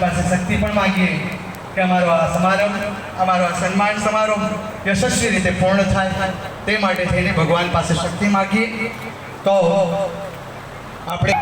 પાસે શક્તિ પણ માગીએ કે અમારો આ સમારંભ, અમારો આ સન્માન સમારોહ યશસ્વી રીતે પૂર્ણ થાય. તે માટે થઈને ભગવાન પાસે શક્તિ માગીએ. તો આપણે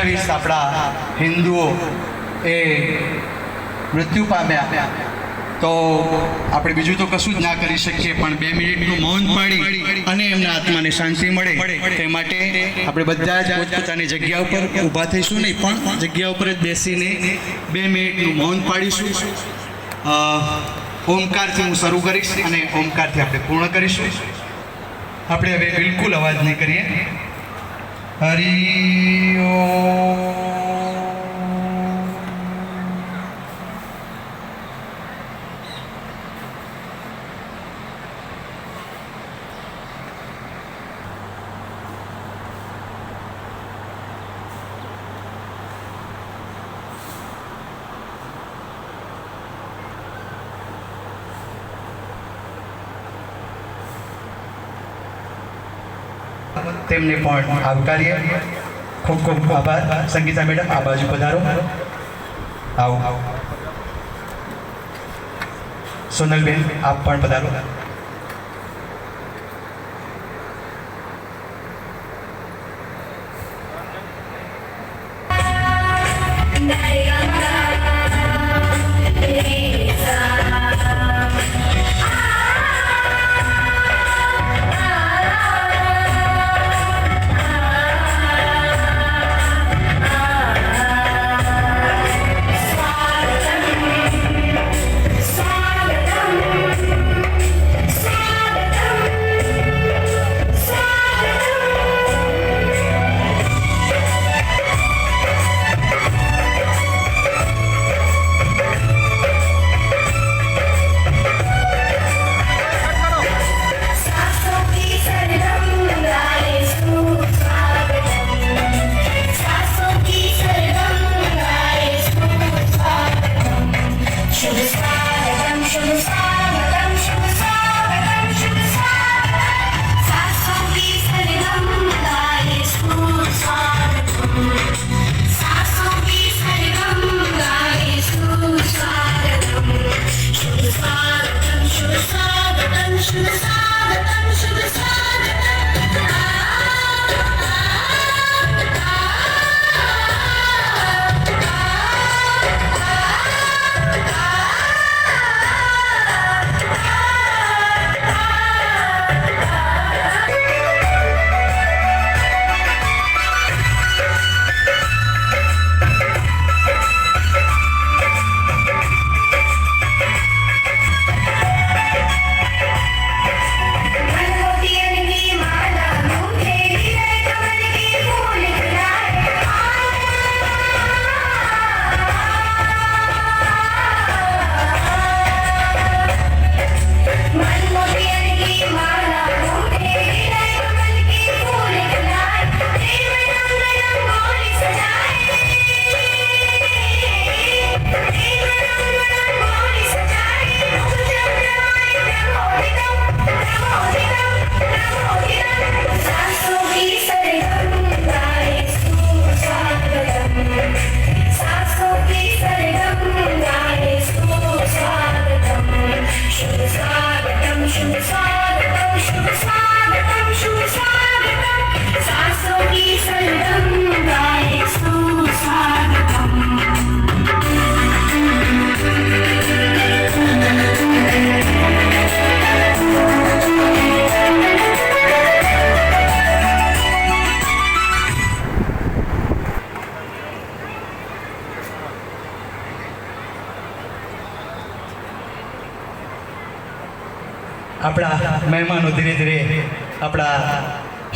અઠ્યાવીસ આપણા હિન્દુઓ એ મૃત્યુ પામ્યા. તો આપણે બીજું તો કશું જ ના કરી શકીએ, પણ બે મિનિટનું મૌન પાડી અને એમના આત્માને શાંતિ મળે. તે માટે આપણે બધા જ પોતપોતાની જગ્યા ઉપર ઊભા થઈશું નહીં, પણ જગ્યા ઉપર જ બેસીને બે મિનિટનું મૌન પાડીશું. ઓમકારથી હું શરૂ કરીશ અને ઓમકારથી આપણે પૂર્ણ કરીશું. આપણે હવે બિલકુલ અવાજ નહીં કરીએ. हरि ओ તેમને પણ આવકારીએ. ખૂબ ખૂબ આભાર. સંગીતા મેડમ, આ બાજુ પધારો. આવો. સોનલબેન, આપ પણ પધારો.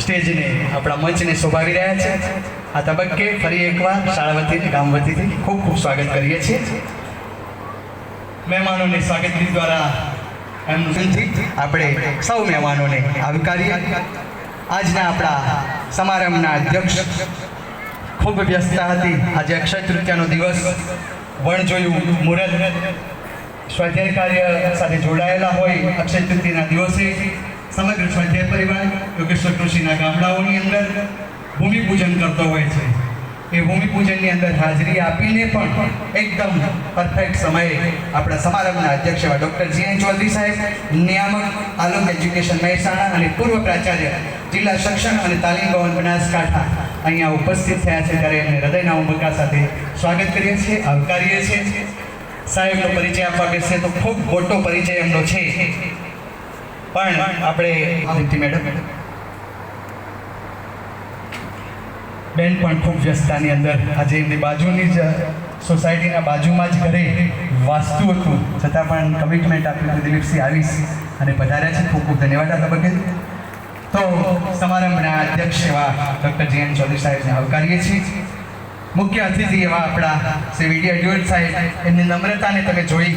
સ્ટેજને આપણા મંચને શોભાવી રહ્યા છે. આ તબક્કે ફરી એકવાર શાળા વતી ગામ વતીથી ખૂબ ખૂબ સ્વાગત કરીએ છીએ. મહેમાનોને સ્વાગત દ્વારા એમથી આપણે સૌ મહેમાનોને આવકારીએ. આજના આપણા સમારંભના અધ્યક્ષ ખૂબ વ્યસ્તતા હતી. આજે અક્ષય તૃતીયાનો દિવસ. વણ જોયું મુહૂર્ત સ્વાધ્યાય કાર્ય સાથે જોડાયેલા હોય અક્ષય તૃતીયના દિવસે. સમગ્ર સ્વાધ્યાય પરિવાર, યોગેશ્વર કૃષિના ગામડાઓની અંદર ભૂમિપૂજન કરતો હોય છે. એ ભૂમિપૂજનની અંદર હાજરી આપીને પણ એકદમ પરફેક્ટ સમયે આપણા સમારંભના અધ્યક્ષ એવા ડૉક્ટર જી એન ચૌધરી સાહેબ, નિયામક, આલોક એજ્યુકેશન મહેસાણા અને પૂર્વ પ્રાચાર્ય જિલ્લા શિક્ષણ અને તાલીમ ભવન બનાસકાંઠા અહીંયા ઉપસ્થિત થયા છે ત્યારે એમને હૃદયના ઉમકા સાથે સ્વાગત કરીએ છીએ, આવકારીએ છીએ. સાહેબનો પરિચય આપવા બેસે તો ખૂબ મોટો પરિચય એમનો છે. પણ આપણે દીપ્તિ મેડમ, બેન પણ ખૂબ વ્યસ્તતાની અંદર આજે એમની બાજુની જ સોસાયટીના બાજુમાં જ ઘરે વાસ્તુ હતું. છતાં પણ કમિટમેન્ટ આપ્યું કે દિલીપસિંહ આવીશ અને પધાર્યા છે. ખૂબ ખૂબ ધન્યવાદ આ તબક્કે તો સમારંભના અધ્યક્ષ એવા ડૉક્ટર જી એન ચૌધરી સાહેબને આવકારીએ છીએ. મુખ્ય અતિથિ એવા આપણા શ્રી વીડિયા ડ્યુઅલ સાહેબ, એમની નમ્રતાને તમે જોઈ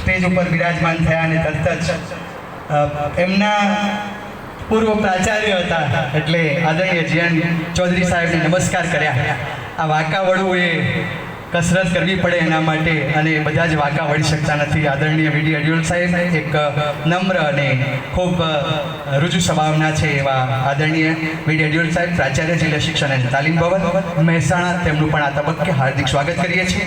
સ્ટેજ ઉપર બિરાજમાન થયા અને તરત જ એમના પૂર્વ પ્રાચાર્ય હતા, એટલે આદરણીય જીએન ચૌધરી સાહેબને નમસ્કાર કર્યા. આ વાંકા વળવું એ કસરત કરવી પડે એના માટે અને બધા જ વાંકા વળી શકતા નથી. આદરણીય વીડી અડ્યુલ સાહેબ એક નમ્ર અને ખૂબ રુજુ સ્વભાવના છે એવા આદરણીય વીડી અડ્યુલ સાહેબ, પ્રાચાર્ય જિલ્લા શિક્ષણ અને તાલીમ ભવન, મહેસાણા. તેમનું પણ આ તબક્કે હાર્દિક સ્વાગત કરીએ છીએ.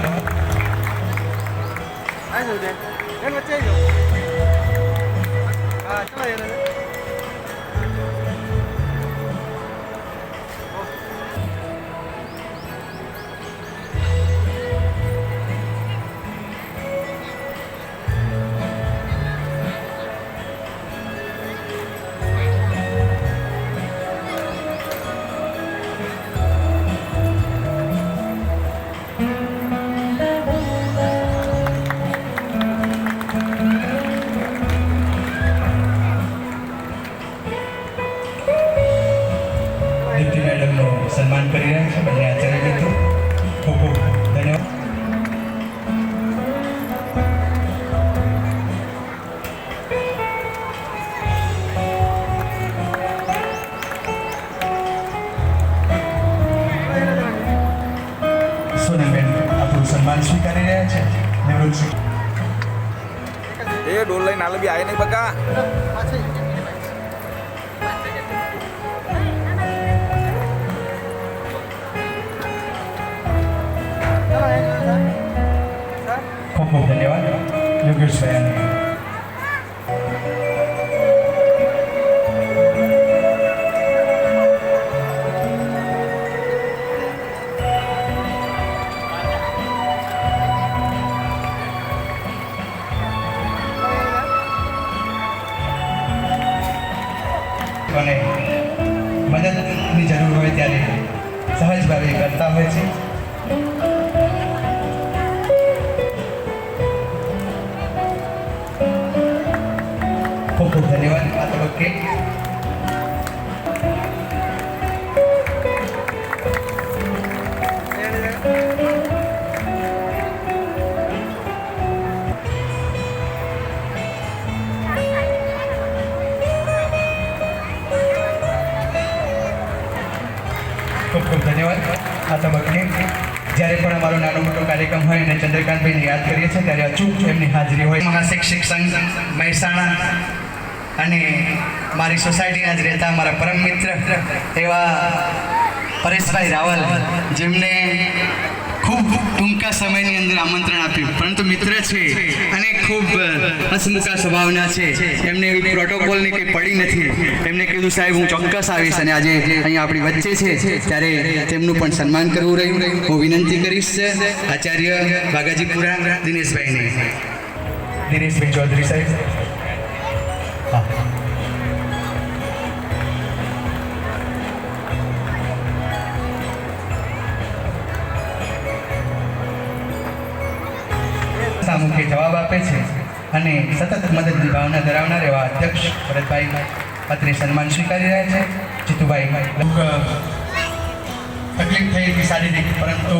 ખૂબ એ ડોલ લઈને હાલ બી આવે નહીં બકા. ખૂબ ખૂબ ધન્યવાદ. યોગેશભાઈ અને મદદની જરૂર હોય ત્યારે સહજ ભાવે કરતા હોય છે. ખૂબ ખૂબ ધન્યવાદ આ તબક્કે આ તબક્કે જ્યારે પણ અમારો નાનો મોટો કાર્યક્રમ હોય અને ચંદ્રકાંતભાઈને યાદ કરીએ છીએ, ત્યારે અચૂક એમની હાજરી હોય. મહાશિક્ષક સંઘ મહેસાણા અને મારી સોસાયટીના જ રહેતા મારા પરમ મિત્ર એવા પરેશભાઈ રાવલ, જેમને ખૂબ ટૂંકા સમયની અંદર આમંત્રણ આપ્યું. પરંતુ મિત્ર છે અને ખૂબ હસમુખા સ્વભાવના છે. એમને એવી પ્રોટોકોલની કંઈ પડી નથી. એમને કીધું, સાહેબ, હું ચોક્કસ આવીશ અને આજે અહીંયા આપણી વચ્ચે છે. ત્યારે તેમનું પણ સન્માન કરવું રહ્યું. હું વિનંતી કરીશ આચાર્ય વાઘાજીપુરા દિનેશભાઈને. દિનેશભાઈ ચૌધરી સાહેબ. હા. સામુખે જવાબ આપે છે અને સતત મદદની ભાવના ધરાવનાર એવા અધ્યક્ષ ભરતભાઈ અત્રે સન્માન સ્વીકારી રહ્યા છે. જીતુભાઈ તકલીફ થઈ હતી શારીરિક, પરંતુ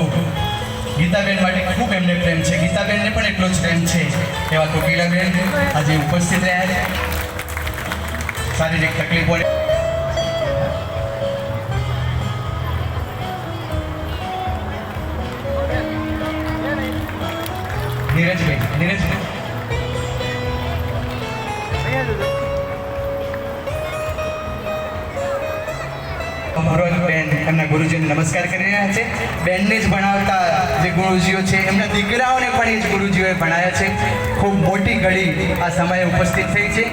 ગીતાબેન માટે ખૂબ એમને પ્રેમ છે. ગીતાબેનને પણ એટલો જ પ્રેમ છે એવા કોકિલાબેન આજે ઉપસ્થિત રહ્યા છે. શારીરિક તકલીફ નીરજભાઈ એમના ગુરુજીને નમસ્કાર કરી રહ્યા છે. બેનને જ ભણાવતા જે ગુરુજીઓ છે, એમના દીકરાઓને પણ એ જ ગુરુજીઓએ ભણાવ્યા છે. ખૂબ મોટી ઘડી આ સમયે ઉપસ્થિત થઈ છે.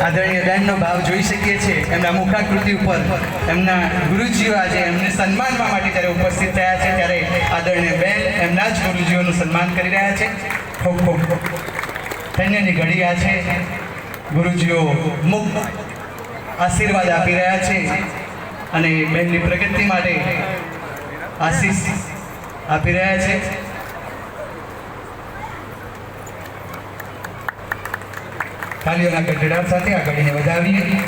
આદરણીય બેનનો ભાવ જોઈ શકીએ છીએ. એમના મુખાકૃતિ ઉપર એમના ગુરુજીઓ આજે એમને સન્માનવા માટે જ્યારે ઉપસ્થિત થયા છે, ત્યારે આદરણીય બેન એમના જ ગુરુજીઓનું સન્માન કરી રહ્યા છે. ખૂબ ખૂબ. ધન્યની ઘડી આ છે. ગુરુજીઓ મુખ આશીર્વાદ આપી રહ્યા છે. અને બહેનની પ્રગતિ માટે આશીષ આપી રહ્યા છે. તાલીઓના ગઢડાટ સાથે આ ઘડીને વધાવીએ.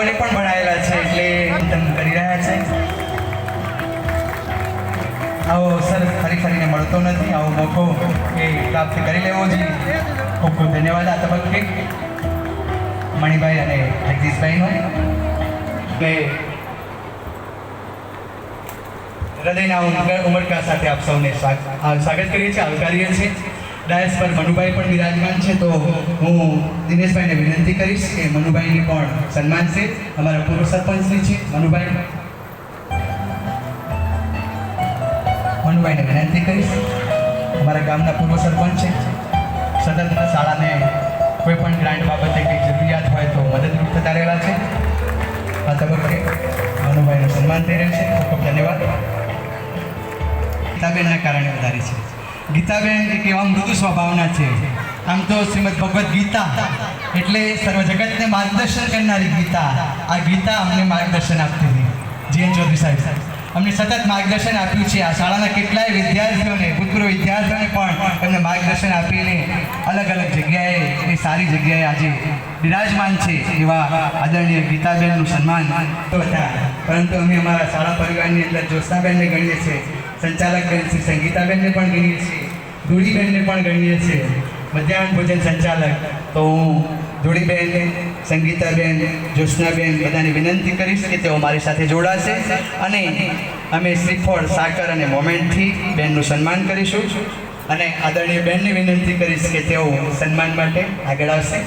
એમના પણ ભણાયેલા છે એટલે ચિંતન કરી રહ્યા છે. આવો સર ફરી ફરીને મળતો નથી. આવો મોકો એ પ્રાપ્ત કરી લેવો જોઈએ. ખૂબ ખૂબ ધન્યવાદ આ તબક્કે. મણિભાઈ અને જગદીશભાઈનો ને. હૃદયના ઉમરકા સાથે આપ સૌને સ્વાગત કરીએ છીએ. આવકારીએ છીએ. ડાયસ પર મનુભાઈ પણ બિરાજમાન છે, તો હું દિનેશભાઈને વિનંતી કરીશ કે મનુભાઈને પણ સન્માન છે. અમારા પૂર્વ સરપંચશ્રી છે, મનુભાઈ. મનુભાઈને વિનંતી કરીશ. અમારા ગામના પૂર્વ સરપંચ છે. સતત શાળાને કોઈ પણ ગ્રાન્ટ બાબતે કંઈ જરૂરિયાત હોય તો મદદરૂપ થતા રહેલા છે. આ તબક્કે મનુભાઈનું સન્માન થઈ રહ્યું છે. ખૂબ ખૂબ ધન્યવાદ. ગીતાબેનના કારણે વધારી છે. ગીતાબેન એક એવા મૃદુ સ્વભાવના છે. આમ તો શ્રીમદ ભગવદ્ ગીતા એટલે સર્વ જગતને માર્ગદર્શન કરનારી ગીતા. આ ગીતા અમને માર્ગદર્શન આપતી હતી. જૈન ચૌધરી સાહેબ. અમને સતત માર્ગદર્શન આપ્યું છે. આ શાળાના કેટલાય વિદ્યાર્થીઓને, ભૂતપૂર્વ વિદ્યાર્થીઓને પણ એમને માર્ગદર્શન આપીને અલગ અલગ જગ્યાએ એ સારી જગ્યાએ આજે બિરાજમાન છે એવા આદરણીય ગીતાબેનનું સન્માન તો હતા પરંતુ અમે અમારા શાળા પરિવારની અંદર જ્યોત્સનાબેનને ગણીએ છીએ. સંચાલક બેન શ્રી સંગીતાબેનને પણ ગણીએ છીએ, ધૂળીબેનને પણ ગણીએ છીએ, મધ્યાહન ભોજન સંચાલક. તો હું ધૂળીબેન, સંગીતાબેન, જ્યોત્સનાબેન બધાને વિનંતી કરીશ કે તેઓ મારી સાથે જોડાશે અને અમે શ્રીફળ, સાકર અને મોમેન્ટથી બેનનું સન્માન કરીશું. અને આદરણીય બેનને વિનંતી કરીશ કે તેઓ સન્માન માટે આગળ આવશે.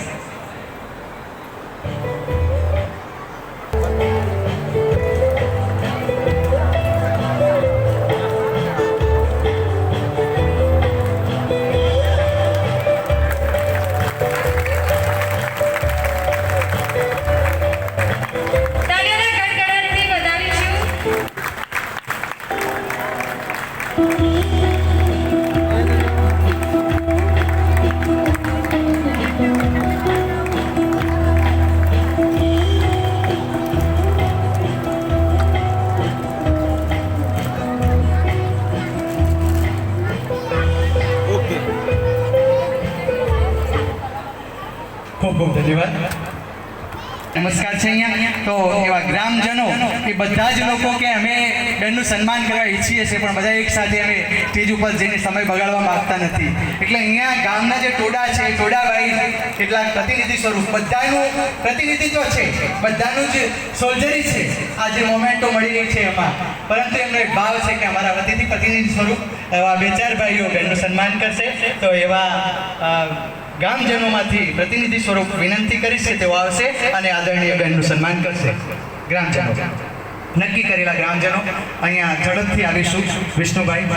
બેનનું સન્માન કરવા ઈચ્છીએ છીએ, પણ બધા એક સાથે અમે સ્ટેજ ઉપર જઈને સમય બગાડવા માંગતા નથી. એટલે અહીંયા ગામના જે ટોડા છે, ટોડાભાઈ, કેટલાક પ્રતિનિધિ સ્વરૂપ, બધાનું પ્રતિનિધિત્વ છે, બધાનું જ સોલ્જરી છે, આ જે મોમેન્ટો મળી રહી છે એમાં. પરંતુ એમનો એક ભાવ છે કે અમારા વતીથી પ્રતિનિધિ સ્વરૂપ, એવા બે ચાર ભાઈઓ બેનનું સન્માન કરશે. તો એવા ગ્રામજનોમાંથી પ્રતિનિધિ સ્વરૂપ વિનંતી કરીશ કે તેઓ આવશે અને આદરણીય બહેનનું સન્માન કરશે. ગ્રામજનો. નક્કી કરેલા ગ્રામજનો અહીંયા ઝડપથી આવીશું. વિષ્ણુભાઈ